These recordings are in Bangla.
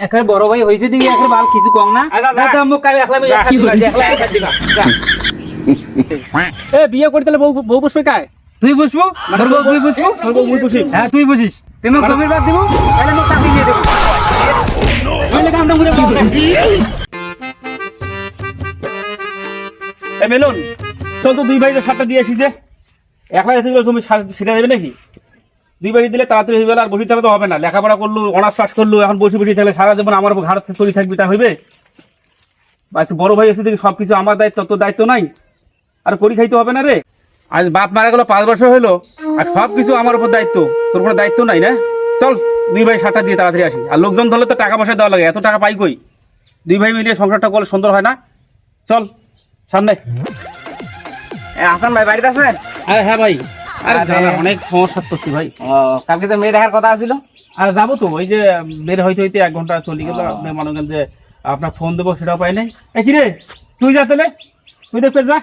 একবার বড় ভাই হয়েছে দিকে একবার বাল কিছু কম না। আচ্ছা, যা, মুখ কাবে একলা এ বিয়ে করতে তাহলে বউ বউ কায় তুই বসবো তোর বউ তুই বসবো তোর বউ মুই হ্যাঁ তুই তুমি জমির বাদ দিব? তাহলে মুখ চাকরি দিয়ে দেবো। কামটা বলব এ মেলুন চল তো দুই ভাই সাতটা দিয়ে আসি যে। একলা এতগুলো তুমি সেটা দেবে নাকি? দুই বাড়ি দিলে তাড়াতাড়ি হয়ে গেল আর বসে তাহলে তো হবে না। লেখাপড়া করল অনার্স পাস করল এখন বসে বসে থাকলে সারা জীবন আমার ঘাড় চলি থাকবি তা হইবে? আচ্ছা বড় ভাই এসে দেখি সব কিছু আমার দায়িত্ব তোর দায়িত্ব নাই? আর করি খাইতে হবে না রে? আজ বাপ মারা গেল পাঁচ বছর হলো আর সব কিছু আমার উপর দায়িত্ব। তোর কোনো দায়িত্ব নাই না? চল দুই ভাই সাতটা দিয়ে তাড়াতাড়ি আসি। আর লোকজন ধরলে তো টাকা পয়সা দেওয়া লাগে এত টাকা পাই কই? দুই ভাই মিলিয়ে সংসারটা করলে সুন্দর হয় না? চল সামনে। হাসান ভাই বাড়িতে আছেন? হ্যাঁ হ্যাঁ ভাই। অনেক সমস্যা করছি ভাই। কালকে তো মেয়ে দেখার কথা ছিল আর যাব তো ওই যে বের হইতে হইতে এক ঘণ্টা চলে গেল। মনে করেন যে আপনার ফোন দেবো সেটাও পাই নাই। এ কি তুই যা তাহলে তুই দেখবে যা।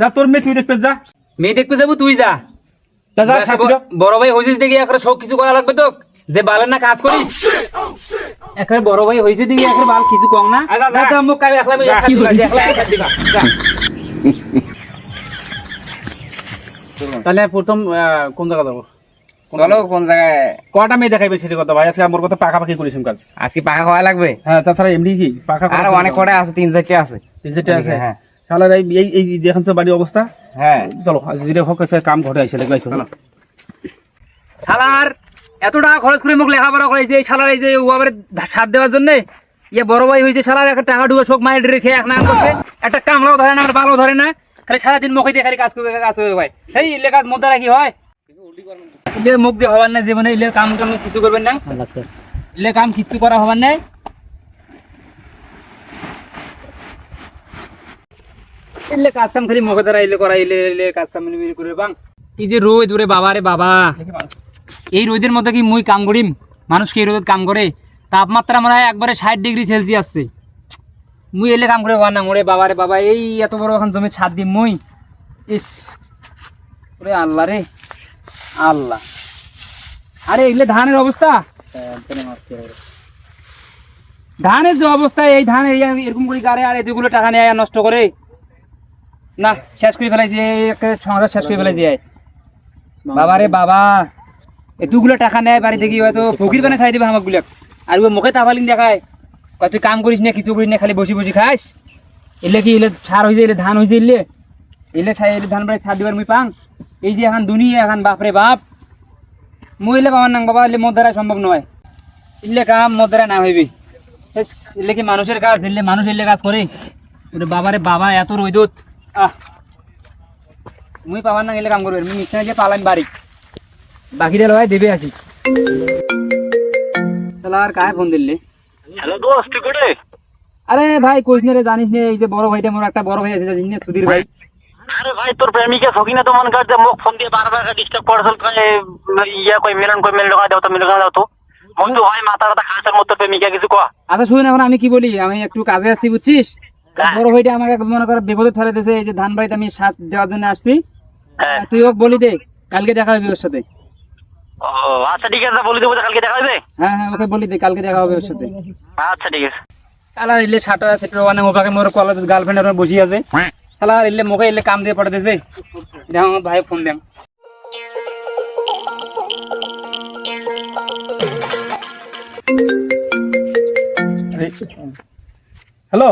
যা তোর মেয়ে তুই দেখবে যা। মেয়ে দেখতে যাব তুই যা। তা বড় ভাই হয়েছিস দেখি একবার সব কিছু করা লাগবে তো। যে বালের না কাজ করিস। একবার বড় ভাই হয়েছে দেখি একবার বাল কিছু কম না। মুখ কাবে একলা একলা দিবা, একলা একলা দিবা, যা। তাহলে প্রথম কোন জায়গা যাব? চলো কোন জায়গায়? কটা মেয়ে দেখাইবে সেটা কথা? ভাই আজকে আমার কথা পাকাপাকি করেছেন কাজ। আসি পাকা খাওয়া লাগবে? হ্যাঁ তাছাড়া এমনি কি? পাকা আর অনেক কটা আছে তিন চারটে আছে। তিন চারটে আছে? হ্যাঁ। শালার এই এই বাড়ির অবস্থা। হ্যাঁ। চলো হোক কাম ঘটে আইসে লেগে চলো। শালার এত টাকা খরচ করে মুখ লেখাপড়া করেছে এই শালার এই যে ওভাবে সাথ দেওয়ার জন্য? ইয়ে বড় ভাই হয়েছে শালার একটা টাকা ঢুকে শোক মাইল রেখে এক নাম করছে একটা কামড়াও ধরে না আমার ভালো ধরে না। খালি সারাদিন মুখে দিয়ে খালি কাজ করবে কাজ করবে ভাই। এই ইলে কাজ মধ্যে রাখি হয়? ইলে মুখ দিয়ে হবার না জীবনে ইলে কাম টাম কিছু করবেন না। ইলে কাম কিচ্ছু করা হবার নাই। ইলে কাজ কাম খালি মুখে দ্বারা ইলে করা ইলে ইলে কাজ কাম মিলিমিলি করে বাং। এই যে রোদ ওরে বাবা রে বাবা। এই রোদের মধ্যে কি মুই কাম করিম? মানুষ কি এই রোদত কাম করে? তাপমাত্রা মনে হয় একবারে ষাট ডিগ্রি সেলসিয়াসে। মুই এলে কাম করে পার না ওরে বাবা রে বাবা, এই এত বড় এখন জমি ছাদ দিম মুই। ইস ওরে আল্লাহ রে আল্লাহ। আরে এগুলো ধানের অবস্থা ধানের যে অবস্থা এই ধান এরকম করে গাড়ে আর এদিকগুলো টাকা নেয় নষ্ট করে না, শেষ করে এই একটা সংসার শেষ করে ফেলাইছে বাবা রে বাবা এতগুলো টাকা নেয় বাড়ি থেকে হয়তো ফকির বানে খাই দেবে আমাকে আর ও মুখে তাফালিং দেখায়। তুই কাম করিস না, কিছু করিস না, খালি বসে বসে খাস এলে কি, এলে সার হইতে, এলে ধান হইতে এলে? এলে এলে ধান বাড়ি ছাড় দিবার মুই পাং? এই যে এখন দুনিয়া, এখন বাপরে বাপ। মুই এলে বাবার নাম বাবা, এলে মোর দ্বারা সম্ভব নয়। এলে কাম মোর দ্বারা না হইবি। এলে কি মানুষের কাজ? এলে মানুষ এলে কাজ করে। ওরে বাবারে, বাবা, এত রইদত আহ। মুই পাবার না গেলে কাম করবে। মুই নিশ্চয় যে পালাম বাড়ি। বাকি দিলে ভাই দেবে আসি। তাহলে আর কায় ফোন দিলে? হ্যালো দোস্ত তুই কোটে আরে ভাই কইস না রে জানিস না এই যে বড় ভাইটা মোর একটা বড় ভাই আছে জানিস না সুধীর ভাই। আরে ভাই তোর প্রেমিকা সকিনা তো মন করছে মোক ফোন দিয়ে বারবার ডিস্টার্ব করছিল তাই ইয়া কই মিলন কই মিল লগা দাও তো মিল লগা দাও তো। বন্ধু ভাই মাথা ব্যথা খাসের মতো প্রেমিকা কিছু কয়া আচ্ছা শুন এখন আমি কি বলি? আমি একটু কাজে আসছি বুঝছিস? হ্যাঁ। বড় ভাইটা আমাকে মনে করে বিপদে ফেলে দিয়েছে এই যে ধান বাড়িতে আমি সাজ দেওয়ার জন্য আসছি। হ্যাঁ। তুই ওকে বলি দে কালকে দেখা হবে ওর সাথে। ও আচ্ছা ঠিক আছে বলে দেবো কালকে দেখা হবে? হ্যাঁ হ্যাঁ ওকে বলি দে কালকে দেখা হবে ওর সাথে। আচ্ছা ঠিক আছে। শালা ইলে ছাটা সেটা মানে মোর কলেজ গার্লফ্রেন্ড আমার বসি আছে। শালা ইলে মুখে ইলে কাম দিয়ে পড়ে দিয়েছে দেখো আমার ভাই ফোন দেন। হ্যালো?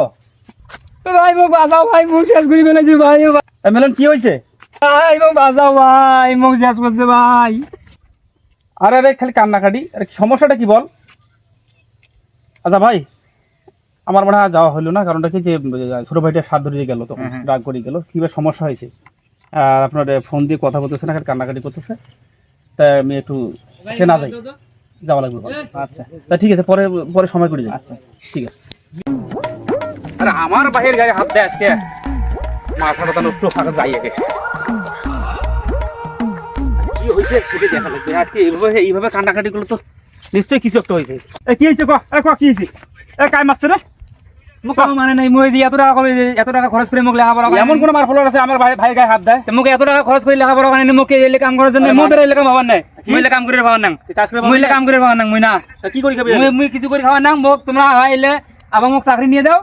ভাই মোক বাঁচাও ভাই মোক শেষ করে ফেলেছে ভাই ও মেলন কি হয়েছে ভাই মোক বাঁচাও ভাই মোক শেষ করছে ভাই। আরে আরে খালি কান্নাকাটি। আরে সমস্যাটা কি বল? আচ্ছা ভাই আমার মনে হয় যাওয়া হলো না কারণটা কি যে ছোট ভাইটা সাত ধরে গেল তখন রাগ করে গেল কীভাবে সমস্যা হয়েছে? আর আপনার ফোন দিয়ে কথা বলতেছে না কান্নাকাটি করতেছে। তাই আমি একটু সে না যাই। যাওয়া লাগবে আচ্ছা তা ঠিক আছে পরে পরে সময় করে যাই। আচ্ছা। ঠিক আছে। আরে আমার বাহির গায়ে হাত দেয় আজকে। মাথা ব্যথা নষ্ট ফাঁকা যাই আগে হয়েছে? সেটা দেখা লাগবে। আজকে এইভাবে এইভাবে কান্নাকাটি করলে তো নিশ্চয়ই কিছু একটা হয়েছে। এ কি হয়েছে ক? এ ক কি হয়েছে? এ কাই মারছে রে? মোক মানে নাই মই যে এত টাকা করে এত টাকা খরচ করে মোক লেখাপড়া এমন কোন মার ফলোয়ার আছে আমার ভাই ভাই গায়ে হাত দেয়? মোক এত টাকা খরচ করে লেখাপড়া কারণে মোক এলে কাম করার জন্য আরে মই মা- তোর এলে কাম নাই। মই এলে কাম করে পাওয়ার না তুই কাজ করে মই কাম করে না মই না। কি করি খাবি? মুই কিছু করে খাওয়া না মোক তোমরা আইলে আবার মোক চাকরি নিয়ে দাও।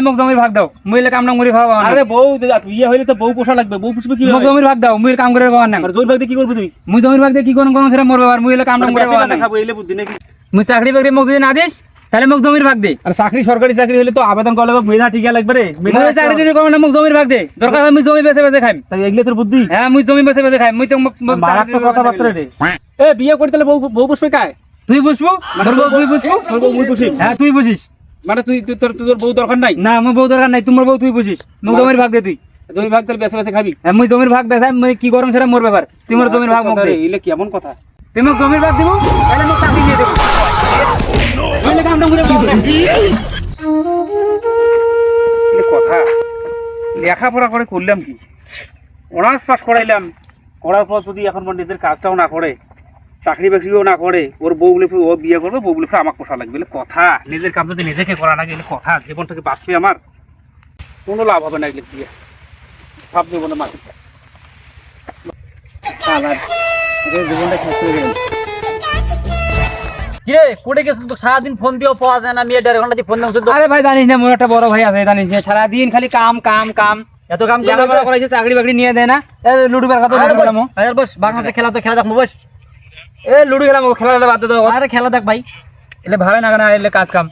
মোক জমির ভাগ দাও। কাম না করে খাওয়া আরে বউ বিয়ে হইলে তো বউ পোষা লাগবে বউ পুষবে কি মোক জমির ভাগ দাও কাম করে না ভাগ দিয়ে কি করবি তুই? মুই জমির ভাগ দিয়ে কি করুন কোন সেটা মোর ব্যাপার মুই কাম না মানে করে বেঁচে না খাব এলে বুদ্ধি নাকি? মুই চাকরি বাকরি মোক যদি না দিস তাহলে মোক জমির ভাগ দে। আর চাকরি সরকারি চাকরি হলে তো আবেদন করা লাগবে মেধা ঠিক লাগবে রে মেধা চাকরি টাকরি করব না মোক জমির ভাগ দে। দরকার হয় মুই জমি বেচে বেচে খাইম। তাই এগুলো তোর বুদ্ধি? হ্যাঁ মুই জমি বেচে বেচে খাইম মুই তো মোক- মোক মারাক তো চাকরি কথাবার্তা রে। এ বিয়ে বউ বউ পুষবে কায়? তুই বুঝব বউ তুই বুঝব হ্যাঁ তুই বুঝিস মানে তুই তোর তোর বউ দরকার নাই? না আমার বউ দরকার নাই। তোমার বউ তুই বুঝিস। মোক জমির ভাগ দে তুই। জমি ভাগ তাহলে বেঁচে বেঁচে খাবি? মুই জমির ভাগ বেচাই মুই কি করম সেটা মোর ব্যাপার তুই মোর জমির ভাগ কথা দে। রে, এগুলো কেমন কথা? তুই মোক জমির ভাগ দিব তাহলে মোক চাকরি দিয়ে দেবো। নইলে কামটা না। এগুলো কথা। লেখাপড়া করে করলাম কি? অনার্স পাস করাইলাম। করার পর যদি এখন নিজের কাজটাও না করে চাকরি বাকরিও না করে ওর বউ বলে ও বিয়ে করবে বউ বলে আমাকে পোষা লাগবে। কথা নিজের কাম যদি নিজেকে করা লাগে এগুলো কথা জীবনটাকে বাঁচবে আমার। কোনো লাভ হবে না এগুলো ভাব দেবো না জীবনটা কিরে কোটে তো? সারাদিন ফোন পাওয়া যায় না মেয়ে দেড় ঘণ্টা দিয়ে ফোন আরে ভাই জানিস না মোর একটা বড় ভাই আছে জানিস না। সারাদিন খালি কাম কাম কাম। এত কাম করাইছে চাকরি বাকরি নিয়ে দেয় না। লুডু বের বস বাংলাদেশে খেলা তো খেলা দেখব বস। এ লুডু খেলাম খেলা বাদ দাও আরে খেলা দেখ ভাই। এলে ভাবে না কেন এলে কাজ কাম।